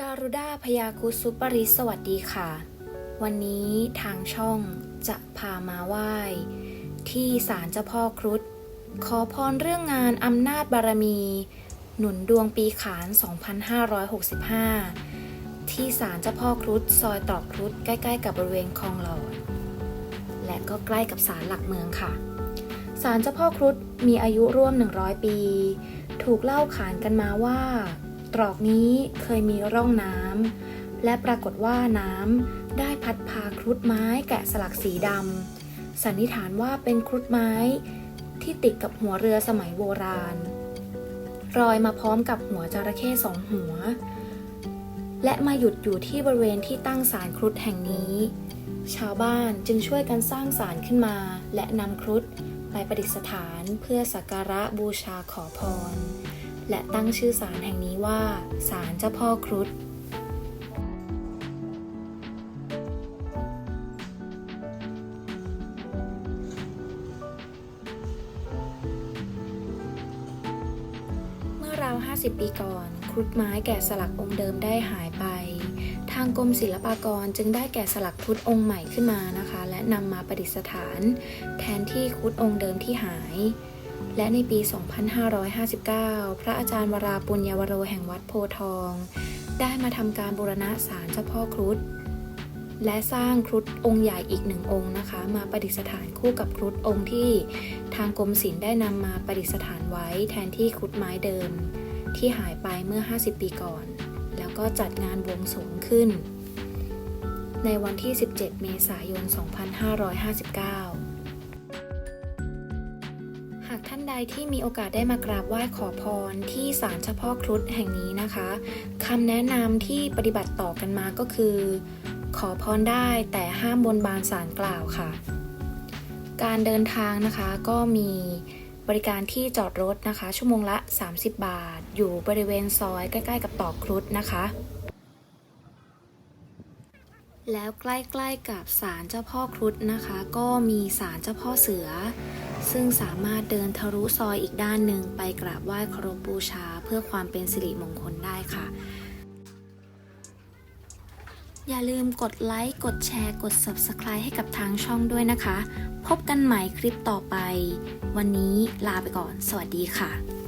การุดาพยาคุซุปริสสวัสดีค่ะ วันนี้ทางช่องจะพามาไหว้ ที่ศาลเจ้าพ่อครุฑขอพรเรื่องงานอำนาจบารมี หนุนดวงปีขาน 2565 ที่ศาลเจ้าพ่อครุฑซอยตอกครุฑใกล้ๆกับบริเวณคลองหลอด และก็ใกล้กับศาลหลักเมืองค่ะศาลเจ้าพ่อครุฑมีอายุร่วม 100 ปี ถูกเล่าขานกันมาว่า ตรอกนี้เคยมีร่องน้ำและปรากฏว่าน้ำได้พัดพาครุฑไม้แกะสลักสีดำสันนิษฐานว่าเป็นครุฑไม้ที่ติดกับหัวเรือสมัยโบราณรอยมาพร้อมกับหัวจระเข้สองหัว และมาหยุดอยู่ที่บริเวณที่ตั้งศาลครุฑแห่งนี้ ชาวบ้านจึงช่วยกันสร้างศาลขึ้นมา และนำครุฑไปประดิษฐานเพื่อสักการะบูชาขอพร และตั้งชื่อศาลแห่งนี้ว่าศาลเจ้าพ่อครุฑเมื่อราว50 ปีก่อน ครุฑไม้แกะสลักองค์เดิมได้หายไป ทางกรมศิลปากรจึงได้แกะสลักครุฑองค์ใหม่ขึ้นมานะคะ และนำมาประดิษฐาน แทนที่ครุฑองค์เดิมที่หาย และในปี 2559 พระอาจารย์วราปุญญวโรแห่งวัดโพทอง ได้มาทำการบูรณะศาลเจ้าพ่อครุฑและสร้างครุฑองค์ใหญ่อีกหนึ่งองค์นะคะ มาประดิษฐานคู่กับครุฑองค์ที่ทางกรมศิลป์ได้นำมาประดิษฐานไว้แทนที่ครุฑไม้เดิม ที่หายไปเมื่อ 50 ปีก่อน แล้วก็จัดงานบวงสรวงขึ้น ในวันที่ 17 เมษายน 2559ากท่านใดที่มีโอกาสได้มากราบไหว้ขอพรที่ศาลเฉพาะครุฑแห่งนี้นะคะคำแนะนำที่ปฏิบัติต่อกันมาก็คือ ขอพรได้แต่ห้ามบนบานสารกล่าวค่ะ การเดินทางนะคะก็มีบริการที่จอดรถนะคะ ชั่วโมงละ 30 บาท อยู่บริเวณซอยใกล้ ๆ กับตอกครุฑนะคะ แล้วใกล้ๆกับศาลเจ้าพ่อครุฑนะคะ ก็มีศาลเจ้าพ่อเสือ ซึ่งสามารถเดินทะลุซอยอีกด้านหนึ่งไปกราบไหว้เคารพบูชาเพื่อความเป็นสิริมงคลได้ค่ะ อย่าลืมกดไลค์ กดแชร์ กด Subscribe ให้กับทางช่องด้วยนะคะ พบกันใหม่คลิปต่อไป วันนี้ลาไปก่อน สวัสดีค่ะ